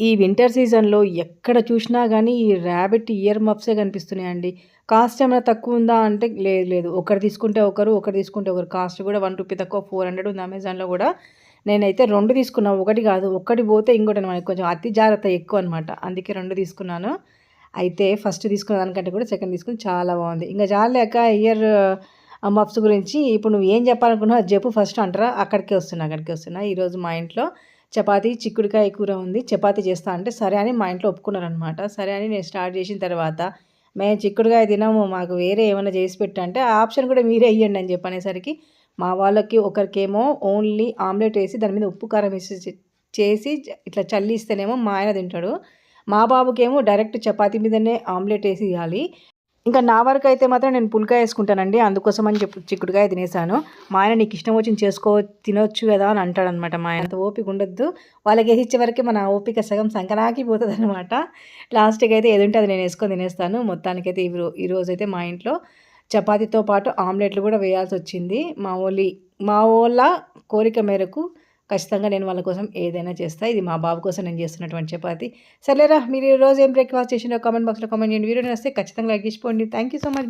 ఈ వింటర్ సీజన్లో ఎక్కడ చూసినా కానీ ఈ ర్యాబిట్ ఇయర్ మఫ్సే కనిపిస్తున్నాయండి. కాస్ట్ ఏమైనా తక్కువ ఉందా అంటే లేదు లేదు. ఒకరు తీసుకుంటే ఒకరు ఒకరు తీసుకుంటే ఒకరు. కాస్ట్ కూడా వన్ రూపీ తక్కువ ఫోర్ హండ్రెడ్ ఉంది అమెజాన్లో కూడా. నేనైతే రెండు తీసుకున్నాను ఒకటి కాదు. ఒకటి పోతే ఇంకోటి అనమాట. కొంచెం అతి జాగ్రత్త ఎక్కువ అనమాట. అందుకే రెండు తీసుకున్నాను. అయితే ఫస్ట్ తీసుకున్న దానికంటే కూడా సెకండ్ తీసుకుని చాలా బాగుంది. ఇంకా జాలేక ఇయర్ మఫ్స్ గురించి ఇప్పుడు నువ్వు ఏం చెప్పాలనుకున్నావు అది చెప్పు. ఫస్ట్ అంటారా? అక్కడికే వస్తున్నా అక్కడికే వస్తున్నా. ఈరోజు మా ఇంట్లో చపాతీ చిక్కుడుకాయ కూర ఉంది చపాతీ చేస్తా అంటే సరే అని మా ఇంట్లో ఒప్పుకున్నారనమాట సరే అని నేను స్టార్ట్ చేసిన తర్వాత మేము చిక్కుడుకాయ తినము మాకు వేరే ఏమైనా చేసి పెట్టంటే ఆ ఆప్షన్ కూడా మీరే ఇవ్వండి అని చెప్పనేసరికి మా వాళ్ళకి ఒకరికేమో ఓన్లీ ఆమ్లెట్ వేసి దాని మీద ఉప్పు కారం వేసి చేసి ఇట్లా చల్లిస్తేనేమో మా ఆయన తింటాడు. మా బాబుకేమో డైరెక్ట్ చపాతీ మీదనే ఆమ్లెట్ వేసి ఇవ్వాలి ఇంకా నా వరకు అయితే మాత్రం నేను పుల్కాయ వేసుకుంటానండి. అందుకోసం అని చెప్పి చిక్కుడుకాయ తినేసాను. మా ఆయన నీకు ఇష్టం వచ్చింది చేసుకో తినొచ్చు కదా అని అంటాడనమాట మా ఆయన. ఓపిక ఉండొద్దు. వాళ్ళకి వేసి ఇచ్చే మన ఓపిక సగం సంకరాకి పోతుంది అనమాట లాస్ట్కి అయితే ఏదుంటే అది నేను వేసుకొని తినేస్తాను. మొత్తానికైతే ఈ ఈరోజు అయితే మా ఇంట్లో చపాతీతో పాటు ఆమ్లెట్లు కూడా వేయాల్సి వచ్చింది. మా ఓలి మా ఓళ్ళ కోరిక మేరకు ఖచ్చితంగా నేను వాళ్ళ కోసం ఏదైనా చేస్తా. ఇది మా బాబు కోసం నేను చేస్తున్నటువంటి చపాతి. సరేరా మీరు ఈ రోజు ఏం బ్రేక్ఫాస్ట్ చేసినా కామెంట్ బాక్స్లో కామెంట్ చేయండి. వీడియో వస్తే ఖచ్చితంగా లైక్ చేసుకోండి థ్యాంక్ యూ సో మచ్